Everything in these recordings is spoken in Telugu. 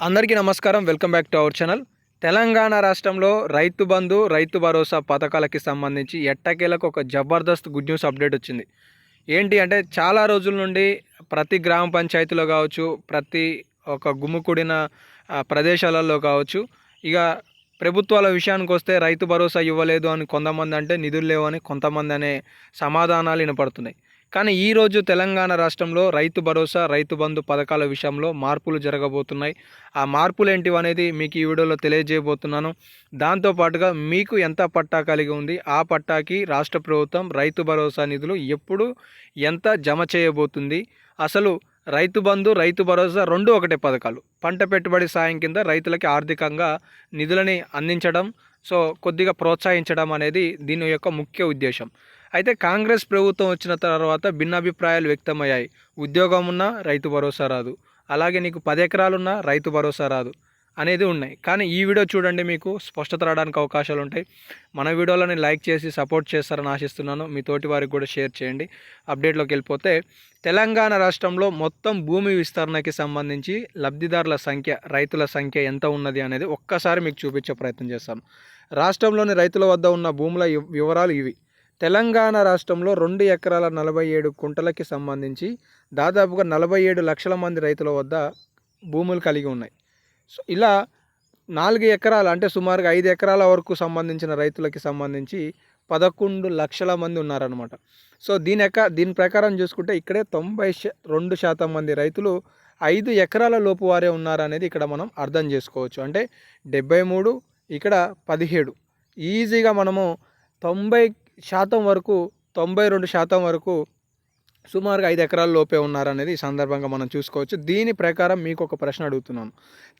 అందరికీ నమస్కారం. Welcome back to our channel. Telangana రాష్ట్రంలో రైతు బంధు రైతు భరోసా పథకాలకి సంబంధించి ఎట్టకేలకు ఒక జబర్దస్త్ గుడ్ న్యూస్ అప్డేట్ వచ్చింది. ఏంటి అంటే చాలా రోజుల నుండి ప్రతి గ్రామ పంచాయతీలో కావచ్చు ప్రతి ఒక గుమ్ముకూడిన ప్రదేశాలలో కావచ్చు ఇక ప్రభుత్వాల విషయానికి వస్తే రైతు భరోసా ఇవ్వలేదు అని కొంతమంది అంటే నిధులు లేవని కొంతమంది అనే సమాధానాలు వినపడుతున్నాయి. కానీ ఈరోజు తెలంగాణ రాష్ట్రంలో రైతు భరోసా రైతు బంధు పథకాల విషయంలో మార్పులు జరగబోతున్నాయి. ఆ మార్పులు ఏంటివి అనేది మీకు ఈ వీడియోలో తెలియజేయబోతున్నాను. దాంతోపాటుగా మీకు ఎంత పట్టా కలిగి ఉంది? ఆ పట్టాకి రాష్ట్ర ప్రభుత్వం రైతు భరోసా నిధులు ఎప్పుడు ఎంత జమ చేయబోతుంది? అసలు రైతు బంధు రైతు భరోసా రెండు ఒకటే పథకాలు. పంట పెట్టుబడి సాయం కింద రైతులకి ఆర్థికంగా నిధులని అందించడం సో కొద్దిగా ప్రోత్సహించడం అనేది దీని యొక్క ముఖ్య ఉద్దేశం. అయితే కాంగ్రెస్ ప్రభుత్వం వచ్చిన తర్వాత భిన్నాభిప్రాయాలు వ్యక్తమయ్యాయి. ఉద్యోగం ఉన్నా రైతు భరోసా రాదు. అలాగే నీకు పది ఎకరాలున్నా రైతు భరోసా రాదు అనేది ఉన్నాయి. కానీ ఈ వీడియో చూడండి మీకు. స్పష్టత రావడానికి అవకాశాలు ఉంటాయి. మన వీడియోలని లైక్ చేసి సపోర్ట్ చేస్తారని ఆశిస్తున్నాను. మీ తోటి వారికి కూడా షేర్ చేయండి. అప్డేట్లోకి వెళ్ళిపోతే తెలంగాణ రాష్ట్రంలో మొత్తం భూమి విస్తరణకి సంబంధించి లబ్ధిదారుల సంఖ్య రైతుల సంఖ్య ఎంత ఉన్నది అనేది ఒక్కసారి మీకు చూపించే ప్రయత్నం చేస్తాను. రాష్ట్రంలోని రైతుల వద్ద ఉన్న భూముల వివరాలు ఇవి. తెలంగాణ రాష్ట్రంలో రెండు ఎకరాల నలభై ఏడు కుంటలకి సంబంధించి దాదాపుగా నలభై ఏడు లక్షల మంది రైతుల వద్ద భూములు కలిగి ఉన్నాయి. సో ఇలా నాలుగు ఎకరాలు అంటే సుమారుగా ఐదు ఎకరాల వరకు సంబంధించిన రైతులకి సంబంధించి పదకొండు లక్షల మంది ఉన్నారనమాట సో దీని ఎక దీని ప్రకారం చూసుకుంటే ఇక్కడే తొంభై రెండు శాతం మంది రైతులు ఐదు ఎకరాల లోపు వారే ఉన్నారనేది ఇక్కడ మనం అర్థం చేసుకోవచ్చు. అంటే డెబ్బై మూడు ఇక్కడ పదిహేడు. ఈజీగా మనము తొంభై శాతం వరకు తొంభై రెండు శాతం వరకు సుమారుగా ఐదు ఎకరాల లోపే ఉన్నారనేది ఈ సందర్భంగా మనం చూసుకోవచ్చు. దీని ప్రకారం మీకు ఒక ప్రశ్న అడుగుతున్నాను.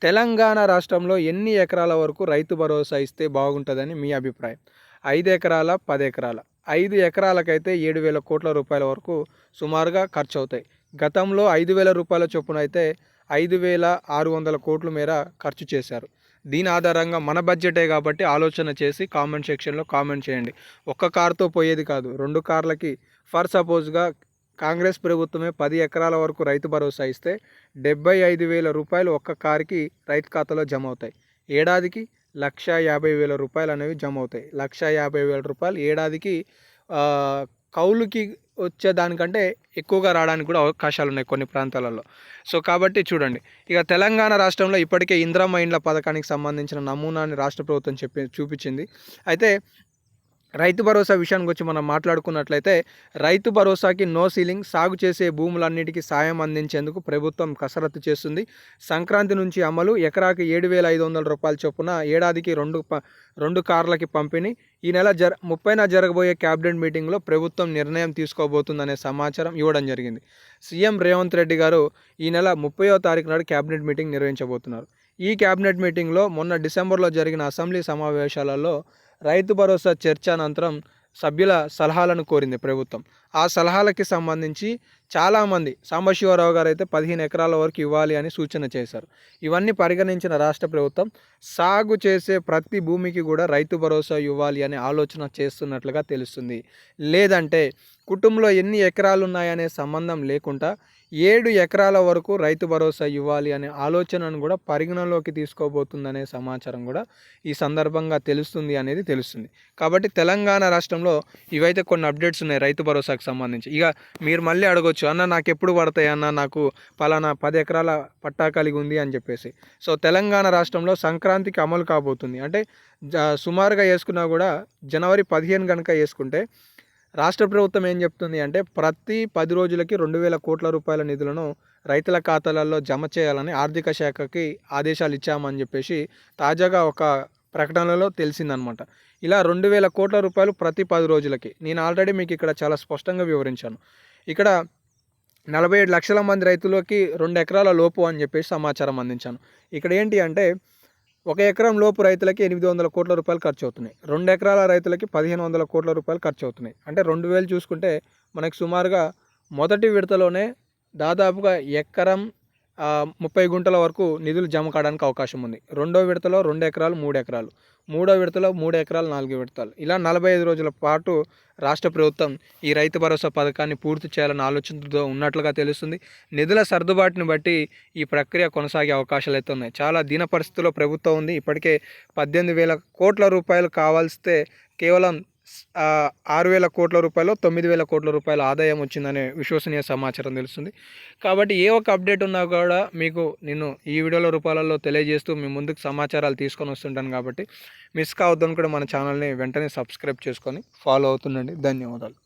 తెలంగాణ రాష్ట్రంలో ఎన్ని ఎకరాల వరకు రైతు భరోసా ఇస్తే బాగుంటుందని మీ అభిప్రాయం? ఐదు ఎకరాల పది ఎకరాల? ఐదు ఎకరాలకైతే ఏడు వేల కోట్ల రూపాయల వరకు సుమారుగా ఖర్చు అవుతాయి గతంలో ఐదు వేల రూపాయల చొప్పున అయితే ఐదు వేల ఆరు వందల కోట్ల మేర ఖర్చు చేశారు. దీని ఆధారంగా మన బడ్జెటే కాబట్టి ఆలోచన చేసి కామెంట్ సెక్షన్లో కామెంట్ చేయండి. ఒక్క కార్తో పోయేది కాదు. రెండు కార్లకి ఫర్ సపోజ్గా కాంగ్రెస్ ప్రభుత్వమే పది ఎకరాల వరకు రైతు భరోసా ఇస్తే డెబ్బై ఐదు వేల రూపాయలు ఒక్క కారుకి రైతు ఖాతాలో జమ అవుతాయి ఏడాదికి లక్ష యాభై వేల రూపాయలు అనేవి జమ అవుతాయి లక్ష యాభై వేల రూపాయలు ఏడాదికి కౌలుకి వచ్చే దానికంటే ఎక్కువగా రావడానికి కూడా అవకాశాలు ఉన్నాయి కొన్ని ప్రాంతాలలో. సో కాబట్టి చూడండి ఇక తెలంగాణ రాష్ట్రంలో ఇప్పటికే ఇందిరమ్మ ఇండ్ల పథకానికి సంబంధించిన నమూనాని రాష్ట్ర ప్రభుత్వం చెప్పి చూపించింది. అయితే రైతు భరోసా విషయానికి వచ్చి మనం మాట్లాడుకున్నట్లయితే రైతు భరోసాకి నో సీలింగ్ సాగు చేసే భూములన్నిటికీ సాయం అందించేందుకు ప్రభుత్వం కసరత్తు చేస్తుంది. సంక్రాంతి నుంచి అమలు ఎకరాకి ఏడు వేల ఐదు వందల రూపాయల చొప్పున ఏడాదికి రెండు ప రెండు కార్లకి పంపిణీ. ఈ నెల జర ముప్పైన జరగబోయే క్యాబినెట్ మీటింగ్లో ప్రభుత్వం నిర్ణయం తీసుకోబోతుందనే సమాచారం ఇవ్వడం జరిగింది. సీఎం రేవంత్ రెడ్డి గారు ఈ నెల ముప్పయో తారీఖు నాడు క్యాబినెట్ మీటింగ్ నిర్వహించబోతున్నారు. ఈ క్యాబినెట్ మీటింగ్లో మొన్న డిసెంబర్లో జరిగిన అసెంబ్లీ సమావేశాలలో రైతు భరోసా చర్చ అనంతరం సభ్యుల సలహాలను కోరింది ప్రభుత్వం. ఆ సలహాలకి సంబంధించి చాలామంది సాంబశివరావు గారు అయితే పదిహేను ఎకరాల వరకు ఇవ్వాలి అని సూచన చేశారు. ఇవన్నీ పరిగణించిన రాష్ట్ర ప్రభుత్వం సాగు చేసే ప్రతి భూమికి కూడా రైతు భరోసా ఇవ్వాలి అనే ఆలోచన చేస్తున్నట్లుగా తెలుస్తుంది. లేదంటే కుటుంబంలో ఎన్ని ఎకరాలు ఉన్నాయనే సంబంధం లేకుండా ఏడు ఎకరాల వరకు రైతు భరోసా ఇవ్వాలి అనే ఆలోచనను కూడా పరిగణలోకి తీసుకోబోతుందనే సమాచారం కూడా ఈ సందర్భంగా తెలుస్తుంది అనేది తెలుస్తుంది. కాబట్టి తెలంగాణ రాష్ట్రంలో ఇవైతే కొన్ని అప్డేట్స్ ఉన్నాయి రైతు భరోసాకు సంబంధించి. ఇక మీరు మళ్ళీ అడగొచ్చు అన్న నాకు ఎప్పుడు పడతాయి అన్న? నాకు పలానా పది ఎకరాల పట్టా కలిగి ఉంది అని చెప్పేసి. సో తెలంగాణ రాష్ట్రంలో సంక్రాంతికి అమలు కాబోతుంది. అంటే జ సుమారుగా వేసుకున్నా కూడా జనవరి పదిహేను కనుక వేసుకుంటే రాష్ట్ర ప్రభుత్వం ఏం చెప్తుంది అంటే ప్రతి పది రోజులకి రెండు వేల కోట్ల రూపాయల నిధులను రైతుల ఖాతాలలో జమ చేయాలని ఆర్థిక శాఖకి ఆదేశాలు ఇచ్చామని చెప్పేసి తాజాగా ఒక ప్రకటనలో తెలిసిందనమాట. ఇలా రెండు వేల కోట్ల రూపాయలు ప్రతి పది రోజులకి నేను ఆల్రెడీ మీకు ఇక్కడ చాలా స్పష్టంగా వివరించాను. ఇక్కడ నలభై ఏడు లక్షల మంది రైతులకి రెండు ఎకరాల లోపు అని చెప్పేసి సమాచారం అందించాను. ఇక్కడ ఏంటి అంటే ఒక ఎకరం లోపు రైతులకి ఎనిమిది వందల కోట్ల రూపాయలు ఖర్చు అవుతున్నాయి రెండు ఎకరాల రైతులకి పదిహేను వందల కోట్ల రూపాయలు ఖర్చు అవుతున్నాయి అంటే రెండు వేలు చూసుకుంటే మనకి సుమారుగా మొదటి విడతలోనే దాదాపుగా ఎకరం ముప్పై గుంటల వరకు నిధులు జమ కావడానికి అవకాశం ఉంది. రెండో విడతలో రెండు ఎకరాలు మూడు ఎకరాలు. మూడో విడతలో మూడు ఎకరాలు నాలుగు విడతలు. ఇలా నలభై ఐదు రోజుల పాటు రాష్ట్ర ప్రభుత్వం ఈ రైతు భరోసా పథకాన్ని పూర్తి చేయాలని ఆలోచనతో ఉన్నట్లుగా తెలుస్తుంది. నిధుల సర్దుబాటుని బట్టి ఈ ప్రక్రియ కొనసాగే అవకాశాలు అయితే ఉన్నాయి. చాలా దీన పరిస్థితుల్లో ప్రభుత్వం ఉంది. ఇప్పటికే పద్దెనిమిది వేల కోట్ల రూపాయలు కావాల్స్తే కేవలం ఆరు వేల కోట్ల రూపాయలు తొమ్మిది వేల కోట్ల రూపాయల ఆదాయం వచ్చిందనే విశ్వసనీయ సమాచారం తెలుస్తుంది. కాబట్టి ఏ ఒక్క అప్డేట్ ఉన్నా కూడా మీకు నేను ఈ వీడియోల రూపాలలో తెలియజేస్తూ మీ ముందుకు సమాచారాలు తీసుకొని వస్తుంటాను కాబట్టి మిస్ కావద్దని కూడా మన ఛానల్ని వెంటనే సబ్స్క్రైబ్ చేసుకొని ఫాలో అవుతుండండి. ధన్యవాదాలు.